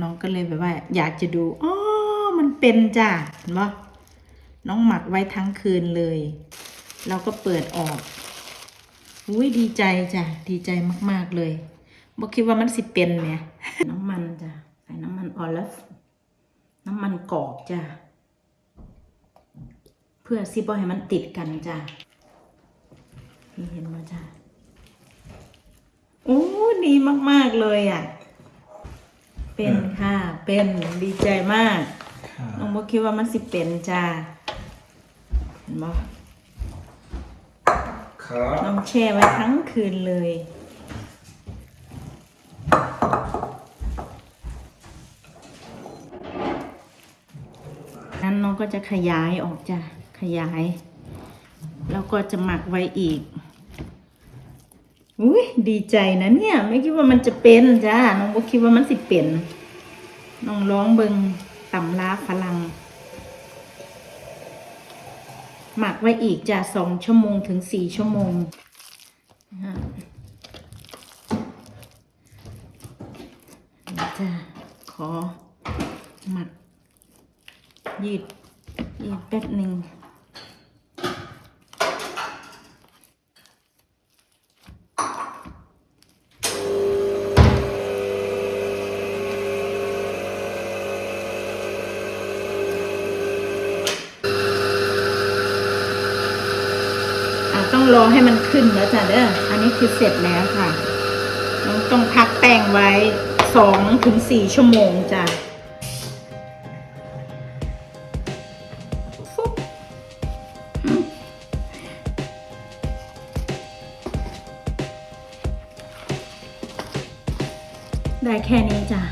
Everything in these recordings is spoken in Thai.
น้องก็เลยแบบว่า อยากจะดูอ๋อมันเป็นจ้ะเห็นปะน้องหมักไว้ทั้งคืนเลย เราก็เปิดออกอุ้ยดีใจจ้ะดีใจมาก ๆเลยบอกคิดว่ามันสิเป็นเนี่ยน้ำมันจ้ะใส่น้ำมันออลิฟน้ำมันกอกจ้ะเพื่อซิบอให้มันติดกันจ้ะพี่เห็นไหมจ้ะโอ้ดีมาก ๆ เลยอะ เป็นค่ะ เป็นดีใจมากน้องบอกคิดว่ามันสิเป็นจ้ะเห็นบ่ครับน้องแช่ไว้ทั้งคืนเลยนั้นน้องก็จะขยายออกจ้ะขยาย แล้วก็จะหมักไว้อีก อุ้ยดีใจนะเนี่ย ไม่คิดว่ามันจะเป็นจ้าน้องก็คิดว่ามันสิเป็นน้องร้องเบิงตำลาฝรั่งหมักไว้อีกจ้ะสองชั่วโมงถึงสี่ชั่วโมงนะฮะเดี๋ยวจะขอหมักยืดยืดแป๊บหนึ่ง อะต้องรอให้มันขึ้นแล้วจ้ะเด้อ อันนี้คือเสร็จแล้วค่ะ ต้องพักแป้งไว้สองถึงสี่ชั่วโมงจ้ะได้แค่นี้จ้ะ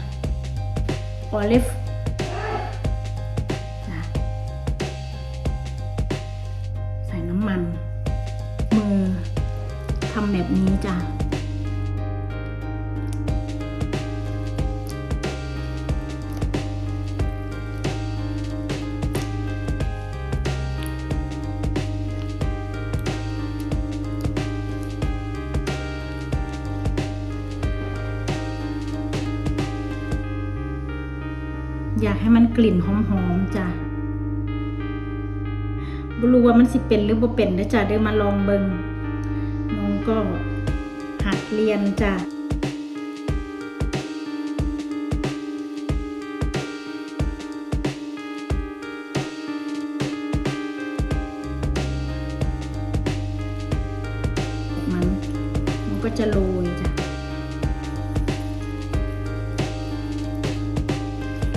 โอลิฟ แบบนี้จ้ะอยากให้มันกลิ่นหอมๆจ้ะบ่รู้ว่ามันสิเป็นหรือบ่เป็นนะจ้ะเดี๋ยวมาลองเบิงน้อง ก็หัดเรียนจ้ะมันมันก็จะโรยจ้ะ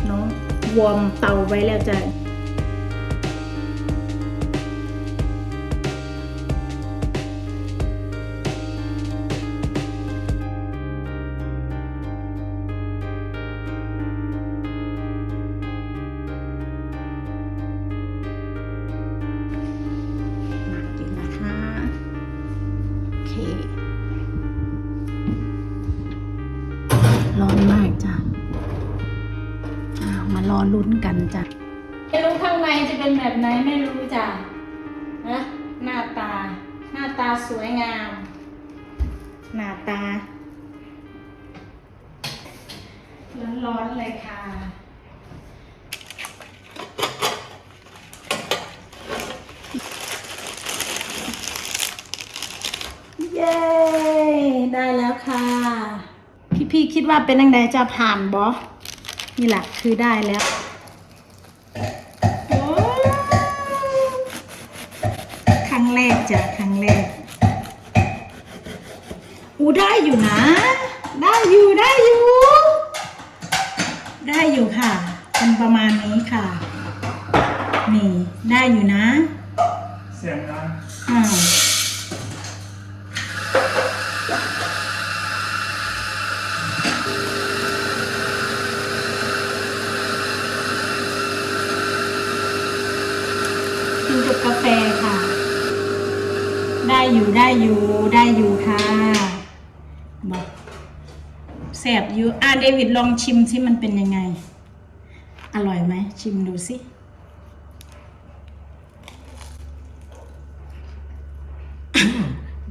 เนาะวอร์มเตาไว้แล้วจะ ลุ้นกันจ้ะไม่รู้ข้างในจะเป็นแบบไหนไม่รู้จ้ะนะหน้าตา หน้าตาสวยงาม หน้าตาร้อนๆเลยค่ะเย้ ได้แล้วค่ะ พี่ๆคิดว่าเป็นยังไงจะผ่านบอนี่แหละคือได้แล้ว อูได้อยู่นะ ได้อยู่ได้อยู่ ได้อยู่ค่ะ เป็นประมาณนี้ค่ะ นี่ได้อยู่นะ เสียงดัง อ่ากินกับกาแฟค่ะ ได้อยู่ได้อยู่ได้อยู่ค่ะบอก แสบอยู่อะเดวิดลองชิมสิมันเป็นยังไง อร่อยไหม ชิมดูสิ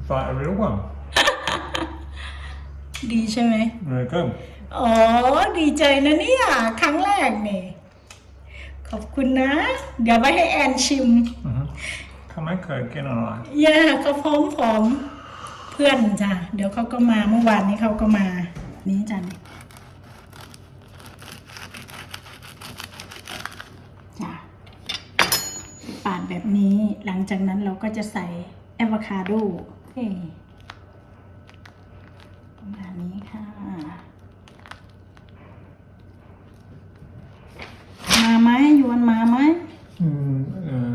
Var a real one. ดีใช่ไหม Very good. อ๋อ ดีใจนะเนี่ย ครั้งแรกนี่ขอบคุณนะ เดี๋ยวไว้ให้แอนชิมอือฮึเขาไม่เคยกินอะไร ย่าเขาพร้อมผอมเพื่อนจ้ะ เดี๋ยวเขาก็มาเมื่อวานนี้เขาก็มา นี่จันจ้ะปาดแบบนี้หลังจากนั้นเราก็จะใส่แอโวคาโดเฮ้ประมาณนี้ค่ะ มาไหมยวนมาไหม อืมเออ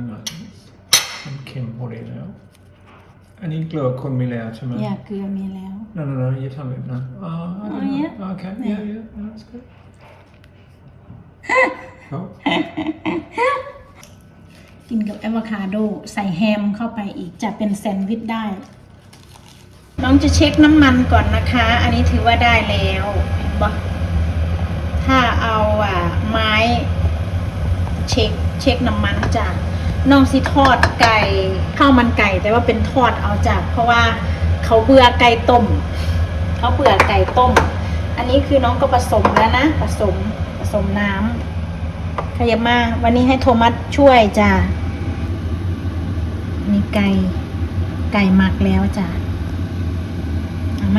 มันเค็มพอดีแล้ว อันนี้เกลือคนมีแล้วใช่ไหม อยากเกลือมีแล้ว No, no, no, you tell me. No. Oh, I don't Oh, know. yeah? Okay, Yeah. yeah, yeah, that's good. oh, กินกับแอโวคาโดใส่แฮมเข้าไปอีกจะเป็นแซนด์วิชได้ น้องจะเช็คน้ำมันก่อนนะคะ อันนี้ถือว่าได้แล้วเห็นปะถ้าเอาอะไม้ เช็คเช็คน้ำมันจ้ะ น้องสิทอดไก่ข้าวมันไก่ แต่ว่าเป็นทอดเอาจ้ะเพราะว่าเขาเบื่อไก่ต้มเขาเบื่อไก่ต้ม อันนี้คือน้องก็ผสมแล้วนะผสมผสมน้ำขยับมาวันนี้ให้โทมัสช่วยจ้ะมีไก่ไก่หมักแล้วจ้ะเอาไห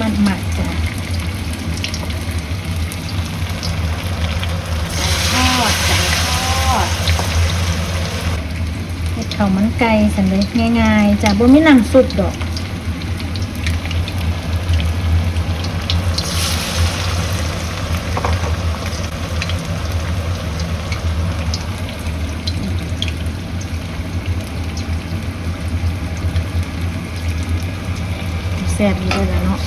มันหมักจ้ะไก่ทอดไก่ทอดเฮ็ดข้ามันไก่สันเลยง่ายๆจ้ะบ่มีน้ำซุปดอกแซ่บอยู่ด้วยแล้วเนาะ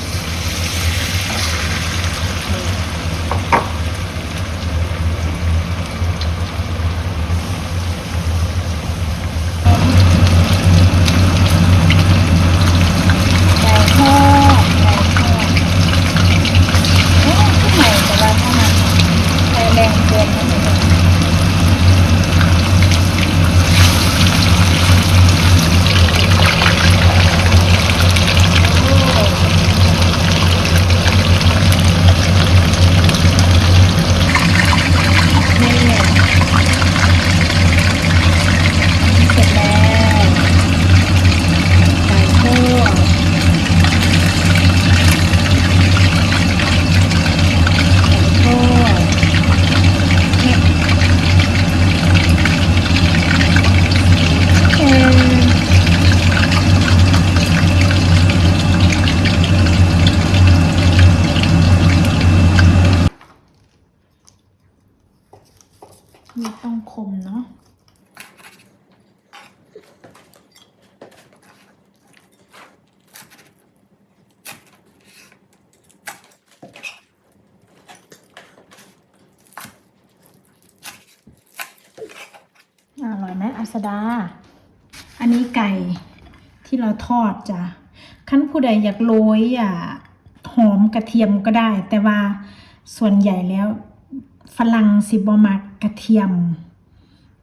ไก่ทอดไก่ทอดโอ้ขึ้นใหม่แต่ว่าถ้ามันไฟแรงเกินก็ไม่ได้นี่เสร็จแล้วไก่ทอด โอ้เออมีต้อง คมเนาะอร่อยไหมอัสดา อันนี้ไก่ที่เราทอดจ้ะขั้นผู้ใดอยากโรยอะหอมกระเทียมก็ได้ แต่ว่าส่วนใหญ่แล้วฝรั่งสิบอมักกระเทียม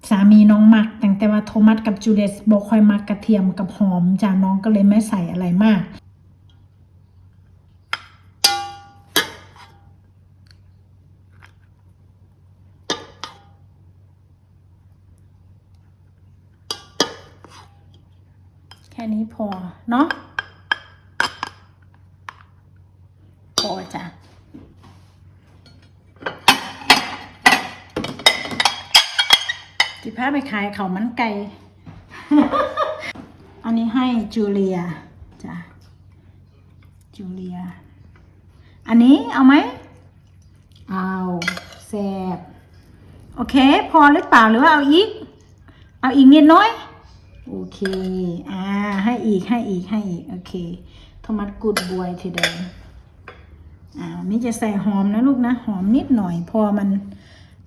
สามีน้องมักแต่แต่ว่าโทมัสกับจูเดสบอกคอยมักกระเทียมกับหอมจ้ะน้องก็เลยไม่ใส่อะไรมากแค่นี้พอเนาะพอจ้ะจิพา ไปขายเขามันไก่ อันนี้ให้จูเลียจ้ะจูเลีย อันนี้เอาไหม เอาแซบโอเค พอหรือเปล่าหรือว่าเอาอีก เอาอีกนิดน้อย โอเค อ่า ให้อีกให้อีกให้อีก โอเคโทมัสกูดบวยทีเดียวอ่านี่จะใส่หอมนะลูกนะ หอมนิดหน่อย พอมัน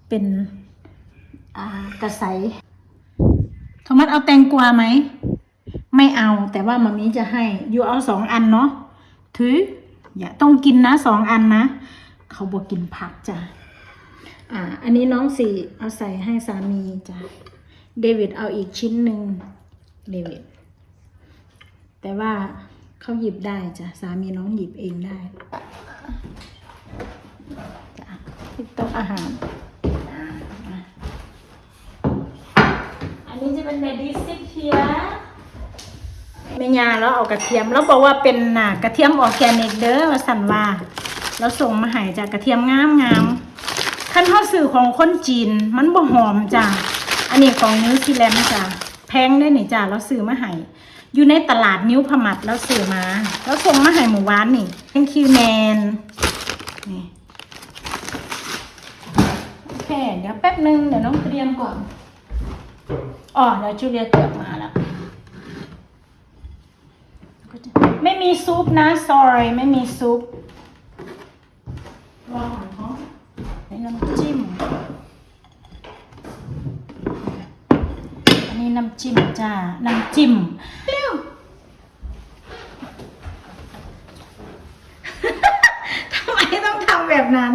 เป็น กระใสโทมัสเอาแตงกวาไหม ไม่เอาแต่ว่ามามีจะให้อยู่เอาสองอันเนาะถือ อย่าต้องกินนะสองอันนะ เขาบอกกินผักจ้ะอ่า อันนี้น้องสี่เอาใส่ให้สามีจ้ะเดวิดเอาอีกชิ้นหนึ่งเดวิดแต่ว่าเขาหยิบได้จ้ะสามีน้องหยิบเองได้จ้ะที่โต๊ะอาหาร อันนี้จะเป็นเมดิซิเทียเมญาแล้วเอากระเทียม แล้วบอกว่าเป็นน่ะกระเทียมออร์แกนิกเด้อว่าสั่นว่า แล้วส่งมาให้จากกระเทียมงามงามขั้นทอสื่อของคนจีนมันบ่หอมจ้ะอันนี้ของนิวซีแลนด์จ้ะแพงได้หนี่จ้ะแล้วซื้อมาให้อยู่ในตลาดนิ้วพมัดแล้วซื้อมา แล้วส่งมาให้หมู่บ้านนี่ thank you man นี่โอเคเดี๋ยวแป๊บนึงเดี๋ยวน้องเตรียมก่อน อ๋อเดี๋ยวจูเลียเกือบมาแล้ว ไม่มีซุปนะ sorry ไม่มีซุปรอก่อนเนาะในน้ำจิ้ม อันนี้น้ำจิ้มจ้า น้ำจิ้มเร็วทำไมต้องทำแบบนั้น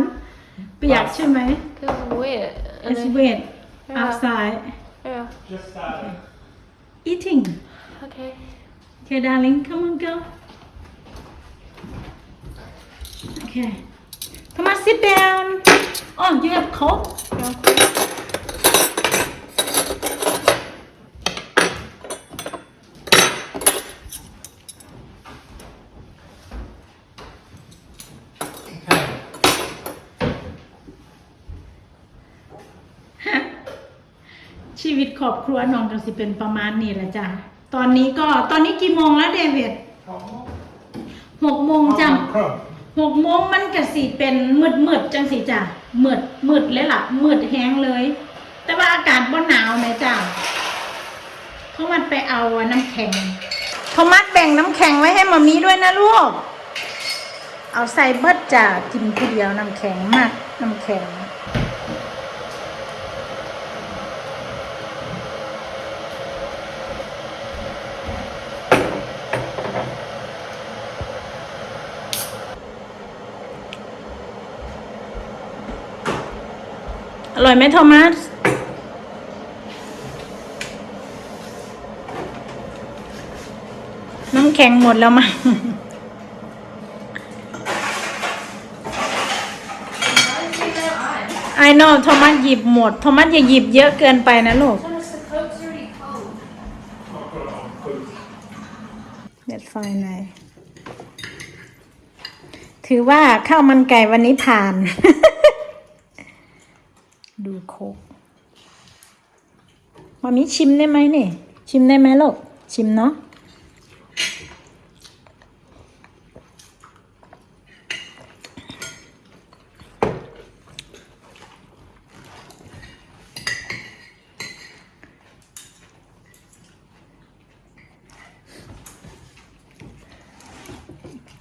เปียกใช่ไหม Cause wet. and It's then- wet Yeah. outside Yeah. Just started. eating Okay. Okay, darling, come on, go. Okay. Come on, sit down. Oh, you have coke? Okay. อบครัวน้องก็สิเป็นประมาณนี้แหละจ้ะตอนนี้ก็ตอนนี้กี่โมงแล้วเดวิดหกโมงจ้ะ Crumb. หกโมงมันก็สิเป็นมืดมืดๆจังสิจ้ะมืดมืดเลยล่ะมืดแห้งเลย แต่ว่าอากาศบ่หนาวไหมจ้ะเขามัดไปเอาน้ำแข็งเขามัดแบ่งน้ำแข็งไว้ให้มามีด้วยนะลูก เอาใส่เบิดจ้ะกินทีเดียวน้ำแข็งมากน้ำแข็ง อ ร่อยไหมโทมัสน้ำแข็งหมดแล้วมั้งไอโน่โทมัสหยิบหมดโทมัสอย่าหยิบเยอะเกินไปนะลูก Thomas, the coke's already cold. I'll put it on food. เด็ดไฟในถือว่าข้าวมันไก่วันนี้ผ่าน คกมามิชิมได้ไหมเนี่ยชิมได้ไหมลูกชิมเนาะ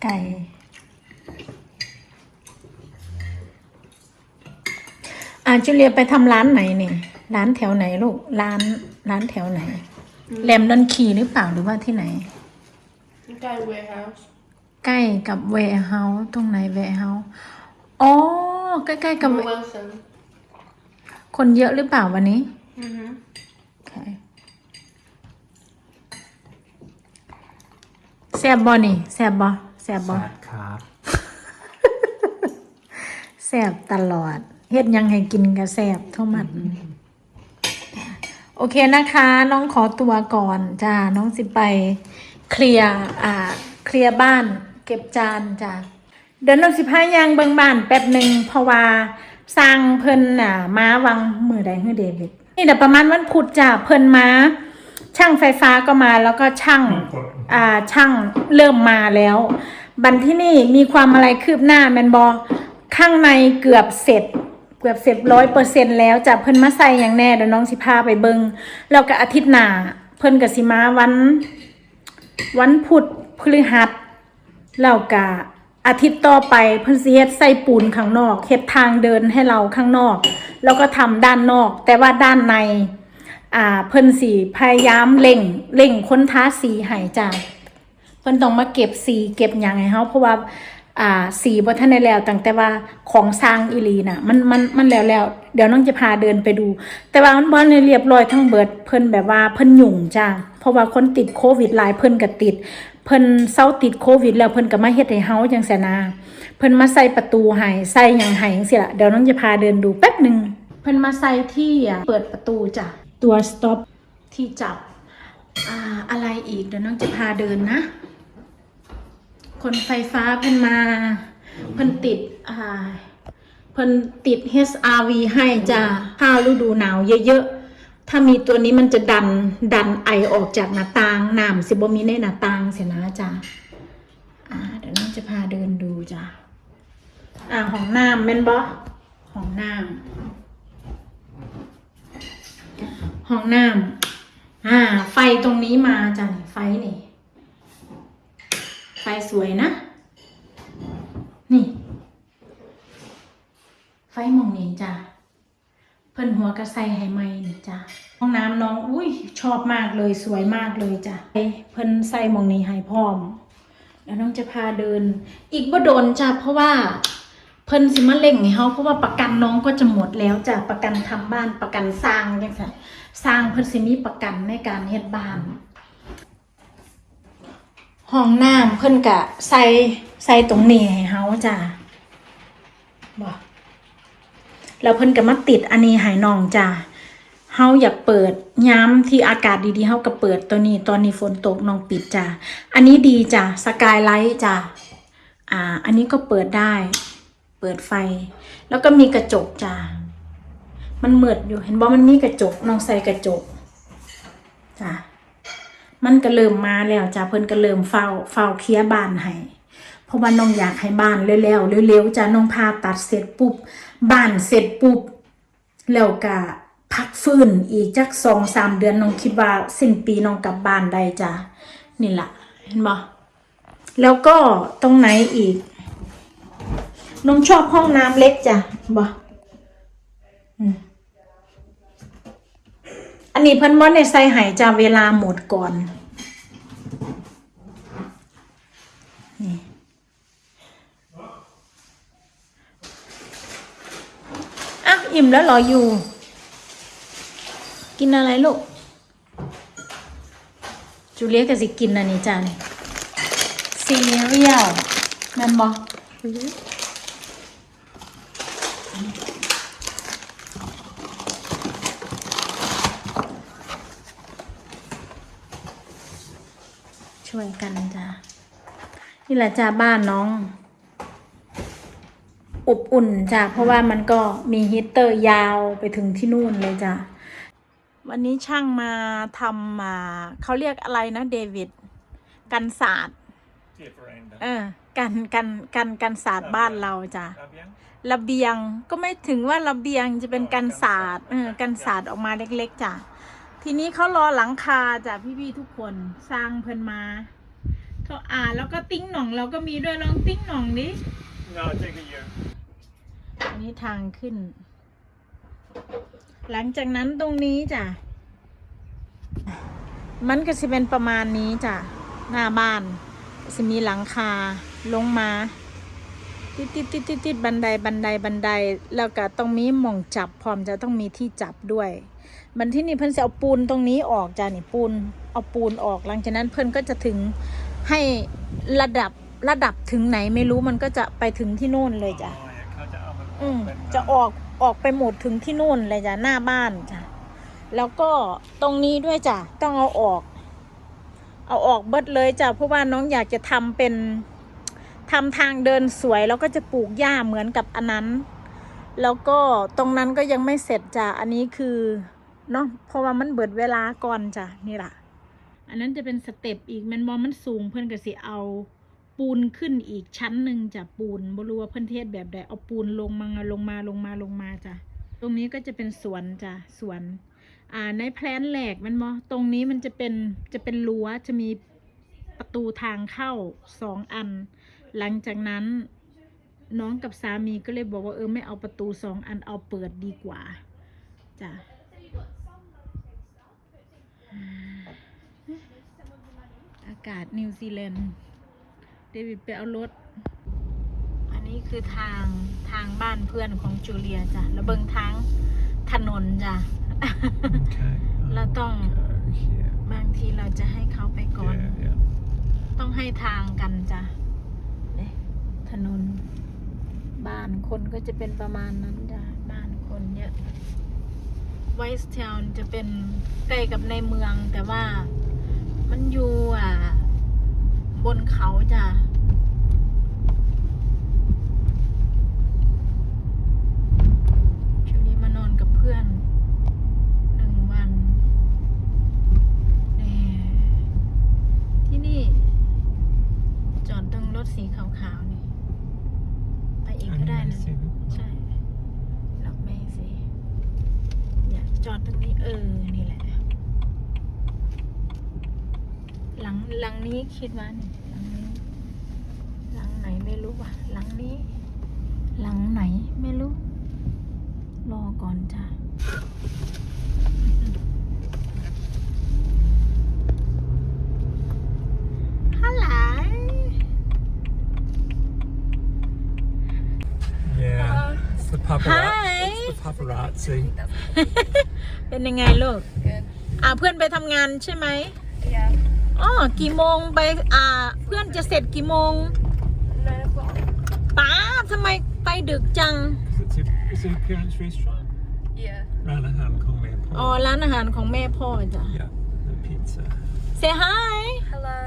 ไก่ อ่าจูเลียไปทำร้านไหนเนี่ยร้านแถวไหนลูก ร้านร้านแถวไหน แลมดอนคีหรือเปล่าหรือว่าที่ไหน Okay, warehouse. ใกล้กับเวร์เฮาส์ตรงไหนเวร์เฮาส์อ๋อ ใกล้ๆกับ Wilson. คนเยอะหรือเปล่าวันนี้ Mm-hmm. โอเคแซบบอนี่แซบบอแซบบอ Sad card. แซบตลอด เฮ็ดหยังให้กินก็แซบเท่ามันโอเคนะคะ น้องขอตัวก่อนจ้าน้องสิไป เคลียร์อ่า เคลียร์บ้าน เก็บจานจ้าเดี๋ยวน้องสิพายางเบิงบ้านแป๊บหนึ่งเพราะว่าสร้างเพิ่นน่ะมาวังมือใดเฮือเดวิดนี่เดี๋ยวประมาณวันพุธจ้าเพิ่นมาช่างไฟฟ้าก็มาแล้วก็ช่าง อ่าช่างเริ่มมาแล้ว บันที่นี่มีความอะไรคืบหน้าแมนบอข้างในเกือบเสร็จ เกือบเสร็จร้อยเปอร์เซ็นแล้วจะเพิ่นมาใส่อย่างแน่เดี๋ยวน้องสิพาไปเบิงแล้วก็อาทิตย์หน้าเพิ่นก็สิมาวัน วันพุธพฤหัสแล้วก็อาทิตย์ต่อไปเพิ่นสิเฮ็ดใส่ปูนข้างนอกเฮ็ดทางเดินให้เราข้างนอก แล้วก็ทำด้านนอก แต่ว่าด้านใน อ่าเพิ่นสีพยายามเล่งเล่งค้นท้าสีให้จ้าเพิ่นต้องมาเก็บสีเก็บหยังให้เฮาเพราะว่า อ่าสีบทันได้แล้วตั้งแต่ว่าของสร้างอีลีน่ะมันมันมันแล้วแล้วเดี๋ยวน้องจะพาเดินไปดู แต่ว่ามันบ่ได้เรียบร้อยทั้งเบิดเพิ่นแบบว่าเพิ่นหยุ่งจ้าเพราะว่าคนติดโควิดหลายเพิ่นก็ติด เพิ่นเศร้าติดโควิด แล้วเพิ่นก็มาเฮ็ดให้เฮาจังซี่นะเพิ่นมาใส่ประตูให้ใส่หยังให้จังซี่ละเดี๋ยวน้องจะพาเดินดูแป๊บหนึ่งเพิ่นมาใส่ที่อะเปิดประตูจ้ะตัว stop ที่จับอ่าอะไรอีกเดี๋ยวน้องจะพาเดินนะ คนไฟฟ้าเพิ่นมา เพิ่นติดอ่าเพิ่นติด HRV ให้จ้าถ้าฤดูหนาวเยอะๆ ถ้ามีตัวนี้มันจะดันดันไอออกจากหน้าต่างน้ำสิบ่มีในหน้าต่างเสียนะจ้าอ่าเดี๋ยวน้องจะพาเดินดูจ้าอ่าห้องน้ำแม่นบ่ห้องน้ำห้องน้ำอ่า ไฟตรงนี้มาจ้ะไฟนี่ ไฟสวยนะ นี่ ไฟมองนี้จ้ะเพิ่นหัวกระใสให้ไหมนี่จ้ะห้องน้ำน้องอุ้ยชอบมากเลยสวยมากเลยจ้ะเพิ่นใส่มองนี้ให้พร้อมแล้วน้องจะพาเดิน อีกบ่โดนจ้ะเพราะว่าเพิ่นสิมาเล่งให้เฮาเพราะว่าประกันน้องก็จะหมดแล้วจ้ะประกันทำบ้านประกันสร้างจังซั่นสร้างเพิ่นสิมีประกันในการเฮ็ดบ้าน ห้องน้ำเพิ่นกะใส่ใส่ตรงนี้ให้เฮาจ้ะบ่แล้วเพิ่นก็มาติดอันนี้ให้น้องจ้ะเฮาอยากเปิดย้ำที่อากาศดีๆเฮาก็เปิดตัวนี้ตอนนี้ฝนตกน้องปิดจ้ะอันนี้ดีจ้ะสกายไลท์จ้ะอ่า อันนี้ก็เปิดได้ เปิดไฟ แล้วก็มีกระจกจ้ะมันมืดอยู่เห็นบ่มันมีกระจกน้องใส่กระจกจ้ะ มันก็เริ่มมาแล้วจ้ะเพิ่นก็เริ่มเฝ้าเฝ้าเคลียบ้านให้เพราะว่าน้องอยากให้บ้านเร็วๆเร็วๆจ้ะน้องพาตัดเสร็จปุ๊บบ้านเสร็จปุ๊บแล้วก็พักฟื้นอีกจักสองสามเดือนน้องคิดว่าสิ้นปีน้องกลับบ้านได้จ้ะนี่ละเห็นบ่แล้วก็ตรงไหนอีก น้องชอบห้องน้ำเล็กจ้ะบ่อืม อันนี้เพิ่นบ่ได้ใส่ไหจ้าเวลาหมดก่อนนี่อะอิ่มแล้วหรออยู่ กินอะไรลูกจูเลียก็สิกินอันนี้จ้านี่ซีเรียลแม่นบ่ ช่วยกันจ้านี่แหละจ้าบ้านน้อง อบอุ่นจ้ะเพราะว่ามันก็มีฮีตเตอร์ยาวไปถึงที่นู่นเลยจ้ะวันนี้ช่างมาทำมาเขาเรียกอะไรนะเดวิดกันศาสตร์ Different. เออกันกันกันกันศาสตร์บ้านเราจ้ะ Ah, bien. ระเบียงก็ไม่ถึงว่าระเบียงจะเป็นกันศาสตร์เออกันศาสตร์ออกมาเล็ก ๆจ้ะ ทีนี้เขารอหลังคาจ้ะพี่ๆทุกคนสร้างเพิ่นมาเขาอ่านแล้วก็ติ้งหน่องเราก็มีด้วยลองติ้งหน่องดิ No, take a year. อันนี้ทางขึ้น หลังจากนั้นตรงนี้จ้ะ มันก็จะเป็นประมาณนี้จ้ะ หน้าบ้านจะมีหลังคาลงมา ติดติดติดติดติดบันไดบันไดบันได แล้วก็ต้องมีหม่องจับพร้อมจะต้องมีที่จับด้วย มันที่นี่เพิ่นจะเอาปูนตรงนี้ออกจ้ะนี่ปูนเอาปูนออกหลังจากนั้นเพิ่นก็จะถึงให้ระดับระดับถึงไหนไม่รู้มันก็จะไปถึงที่โน่นเลยจ้ะ Oh, ja, เขาจะเอามาอืมเป็นจะออกออกไปหมดถึงที่นู่นเลยจ้ะหน้าบ้านจ้ะแล้วก็ตรงนี้ด้วยจ้ะต้องเอาออก เอาออกเบิดเลยจ้ะเพราะว่าน้องอยากจะทำเป็นทำทางเดินสวยแล้วก็จะปลูกหญ้าเหมือนกับอันนั้น แล้วก็ตรงนั้นก็ยังไม่เสร็จจ้ะอันนี้คือ เนาะเพราะว่ามันเบิดเวลาก่อนจ้ะนี่ล่ะ อันนั้นจะเป็นสเต็ปอีกแมันบอมันสูงเพื่อนก็สิเอาปูนขึ้นอีกชั้นหนึ่งจ้ะปูนบรู้ว่าเพื่อนเทศแบบใดเอาปูนลงมาลงมาลงมาลงมาจ้ะตรงนี้ก็จะเป็นสวนจ้ะสวน อ่าในแพลนแหลกมันมอตรงนี้มันจะเป็นจะเป็นรั้วจะมีประตูทางเข้าสองอัน หลังจากนั้นน้องกับสามีก็เลยบอกว่าเออไม่เอาประตูสองอันเอาเปิดดีกว่าจ้ะอากาศนิวซีแลนด์เดวิดไปเอารถคือทางทางบ้านเพื่อนของจูเลียจ้ะ แล้วเบิ่งทางถนนจ้ะ Okay. เราต้อง Go here. บางทีเราจะให้เขาไปก่อน Yeah, yeah. ต้องให้ทางกันจ้ะเนี่ยถนน บ้านคนก็จะเป็นประมาณนั้นจ้ะ บ้านคนเยอะไวส์ทาวน์จะเป็นใกล้กับในเมืองแต่ว่า มันอยู่อะ บนเขาจ้ะช่วงนี้มานอนกับเพื่อนหนึ่งวันเอ่อที่นี่ จอดตรงรถสีขาวๆนี่ ไปอีกก็ได้นะ Amazing. ใช่ดอกไม้สิอยากจอดตรงนี้เออ นี่แหละ หลังหลังนี้คิดว่านี่หลังนี้ หลังไหนไม่รู้ว่ะหลังนี้ หลังไหนไม่รู้ รอก่อนจ้ะฮัลโหล Yeah. It's the paparazzi. Hi. It's the paparazzi. เป็นยังไงลูก Good. อ่าเพื่อนไปทำงานใช่ไหม Yeah. อ๋อกี่โมงไปอ่า เพื่อนจะเสร็จกี่โมงป้าทำไมไปดึกจังร้านอาหารของแม่พ่ออ๋อร้านอาหารของแม่พ่อจ้ะ yeah, the pizza. say hi Hello.